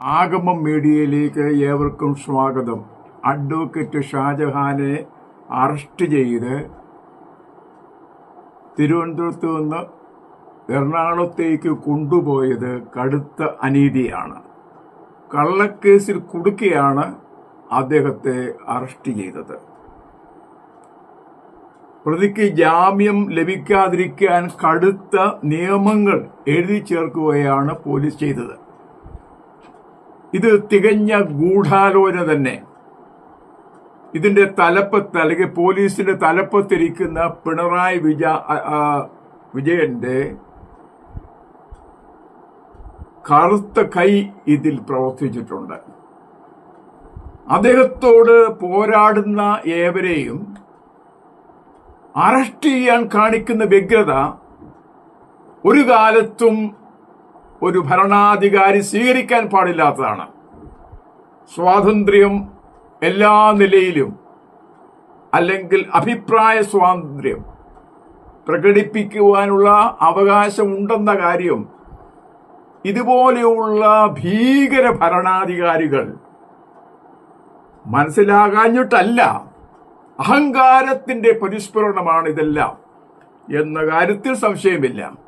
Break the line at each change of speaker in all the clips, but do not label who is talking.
ആഗമം മീഡിയയിലേക്ക് ഏവർക്കും സ്വാഗതം. അഡ്വക്കേറ്റ് ഷാജഹാനെ അറസ്റ്റ് ചെയ്ത് തിരുവനന്തപുരത്ത് നിന്ന് എറണാകുളത്തേക്ക് കൊണ്ടുപോയത് കടുത്ത അനീതിയാണ്. കള്ളക്കേസിൽ കുടുക്കിയാണ് അദ്ദേഹത്തെ അറസ്റ്റ് ചെയ്തത്. പ്രതിക്ക് ജാമ്യം ലഭിക്കാതിരിക്കാൻ കടുത്ത നിയമങ്ങൾ എഴുതി ചേർക്കുകയാണ് പോലീസ് ചെയ്തത്. ഇത് തികഞ്ഞ ഗൂഢാലോചന തന്നെ. ഇതിന്റെ തലപ്പത്ത് അല്ലെങ്കിൽ പോലീസിന്റെ തലപ്പത്തിരിക്കുന്ന പിണറായി വിജ വിജയന്റെ കറുത്ത കൈ ഇതിൽ പ്രവർത്തിച്ചിട്ടുണ്ട്. അദ്ദേഹത്തോട് പോരാടുന്ന ഏവരെയും അറസ്റ്റ് ചെയ്യാൻ കാണിക്കുന്ന വ്യഗ്രത ഒരു കാലത്തും ഒരു ഭരണാധികാരി സ്വീകരിക്കാൻ പാടില്ലാത്തതാണ്. സ്വാതന്ത്ര്യം എല്ലാ നിലയിലും അല്ലെങ്കിൽ അഭിപ്രായ സ്വാതന്ത്ര്യം പ്രകടിപ്പിക്കുവാനുള്ള അവകാശമുണ്ടെന്ന കാര്യം ഇതുപോലെയുള്ള ഭീകര ഭരണാധികാരികൾ മനസ്സിലാകാഞ്ഞിട്ടല്ല. അഹങ്കാരത്തിന്റെ പരിസ്ഫുരണമാണ് ഇതെല്ലാം എന്ന കാര്യത്തിൽ സംശയമില്ല.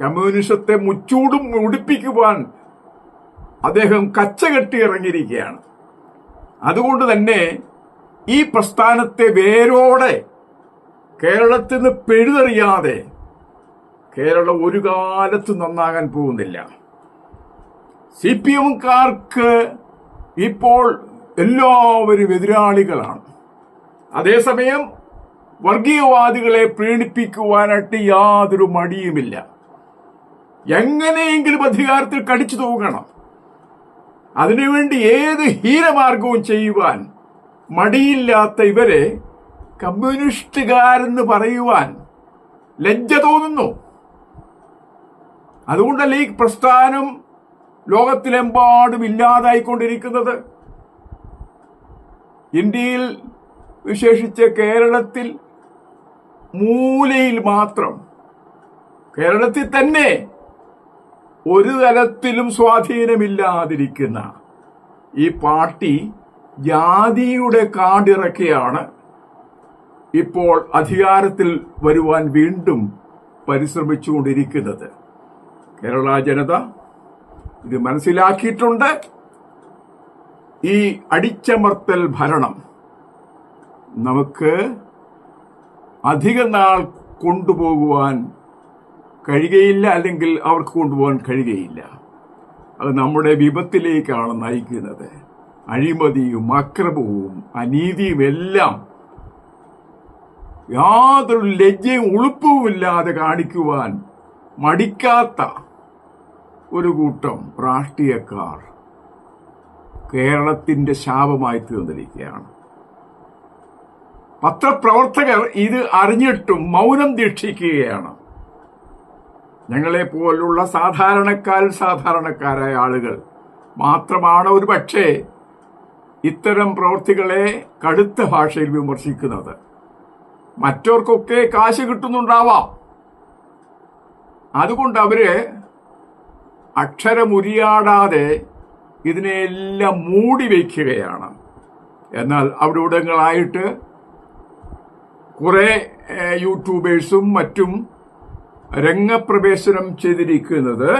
കമ്മ്യൂണിസത്തെ മുച്ചൂടും മുടിപ്പിക്കുവാൻ അദ്ദേഹം കച്ചകെട്ടി ഇറങ്ങിയിരിക്കുകയാണ്. അതുകൊണ്ട് തന്നെ ഈ പ്രസ്ഥാനത്തെ വേരോടെ കേരളത്തിൽ നിന്ന് പെഴുതെറിയാതെ കേരളം ഒരു കാലത്ത് നന്നാകാൻ പോകുന്നില്ല. സി പി എംകാർക്ക് ഇപ്പോൾ എല്ലാവരും എതിരാളികളാണ്. അതേസമയം വർഗീയവാദികളെ പ്രീണിപ്പിക്കുവാനായിട്ട് യാതൊരു മടിയുമില്ല. എങ്ങനെയെങ്കിലും അധികാരത്തിൽ കടിച്ചു തൂങ്ങണം അതിനുവേണ്ടി ഏത് ഹീനമാർഗവും ചെയ്യുവാൻ മടിയില്ലാത്ത ഇവരെ കമ്മ്യൂണിസ്റ്റുകാരെന്ന് പറയുവാൻ ലജ്ജ തോന്നുന്നു. അതുകൊണ്ടല്ലേ ഈ പ്രസ്ഥാനം ലോകത്തിലെമ്പാടും ഇല്ലാതായിക്കൊണ്ടിരിക്കുന്നത്? ഇന്ത്യയിൽ വിശേഷിച്ച് കേരളത്തിൽ മൂലയിൽ മാത്രം. കേരളത്തിൽ തന്നെ ഒരു തരത്തിലും സ്വാധീനമില്ലാതിരിക്കുന്ന ഈ പാർട്ടി ജാതിയുടെ കാടിറക്കിയാണ് ഇപ്പോൾ അധികാരത്തിൽ വരുവാൻ വീണ്ടും പരിശ്രമിച്ചുകൊണ്ടിരിക്കുന്നത്. കേരള ജനത ഇത് മനസ്സിലാക്കിയിട്ടുണ്ട്. ഈ അടിച്ചമർത്തൽ ഭരണം നമുക്ക് അധിക നാൾ കൊണ്ടുപോകുവാൻ കഴിയുകയില്ല അല്ലെങ്കിൽ അവർക്ക് കൊണ്ടുപോകാൻ കഴിയുകയില്ല. അത് നമ്മുടെ വിപത്തിലേക്കാണ് നയിക്കുന്നത്. അഴിമതിയും അക്രമവും അനീതിയും എല്ലാം യാതൊരു ലജ്ജയും ഉളുപ്പുമില്ലാതെ കാണിക്കുവാൻ മടിക്കാത്ത ഒരു കൂട്ടം രാഷ്ട്രീയക്കാർ കേരളത്തിന്റെ ശാപമായി തീർന്നിരിക്കുകയാണ്. പത്രപ്രവർത്തകർ ഇത് അറിഞ്ഞിട്ടും മൗനം ദീക്ഷിക്കുകയാണ്. ഞങ്ങളെ പോലുള്ള സാധാരണക്കാർ സാധാരണക്കാരായ ആളുകൾ മാത്രമാണ് ഒരു പക്ഷേ ഇത്തരം പ്രവൃത്തികളെ കടുത്ത ഭാഷയിൽ വിമർശിക്കുന്നത്. മറ്റവർക്കൊക്കെ കാശ് കിട്ടുന്നുണ്ടാവാം. അതുകൊണ്ട് അവർ അക്ഷരമുരിയാടാതെ ഇതിനെയെല്ലാം മൂടി വയ്ക്കുകയാണ്. എന്നാൽ അവിടെ കുറെ യൂട്യൂബേഴ്സും മറ്റും രംഗപ്രവേശനം ചെയ്തിരിക്കുന്നത്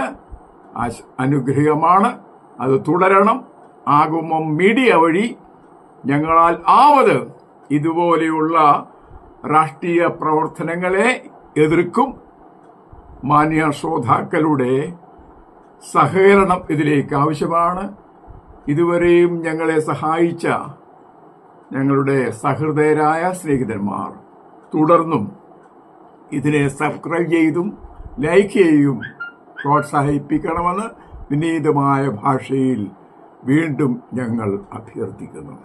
അനുഗ്രഹമാണ്. അത് തുടരണം. ആകുമ്പം മീഡിയ വഴി ഞങ്ങളാൽ ആവത് ഇതുപോലെയുള്ള രാഷ്ട്രീയ പ്രവർത്തനങ്ങളെ എതിർക്കും മാന്യ ശ്രോതാക്കളുടെ സഹകരണം ഇതിലേക്ക് ആവശ്യമാണ്. ഇതുവരെയും ഞങ്ങളെ സഹായിച്ച ഞങ്ങളുടെ സഹൃദയരായ സ്നേഹിതന്മാർ തുടർന്നും ഇതിനെ സബ്സ്ക്രൈബ് ചെയ്തും ലൈക്ക് ചെയ്യും പ്രോത്സാഹിപ്പിക്കണമെന്ന് വിനീതമായ ഭാഷയിൽ വീണ്ടും ഞങ്ങൾ അഭ്യർത്ഥിക്കുന്നു.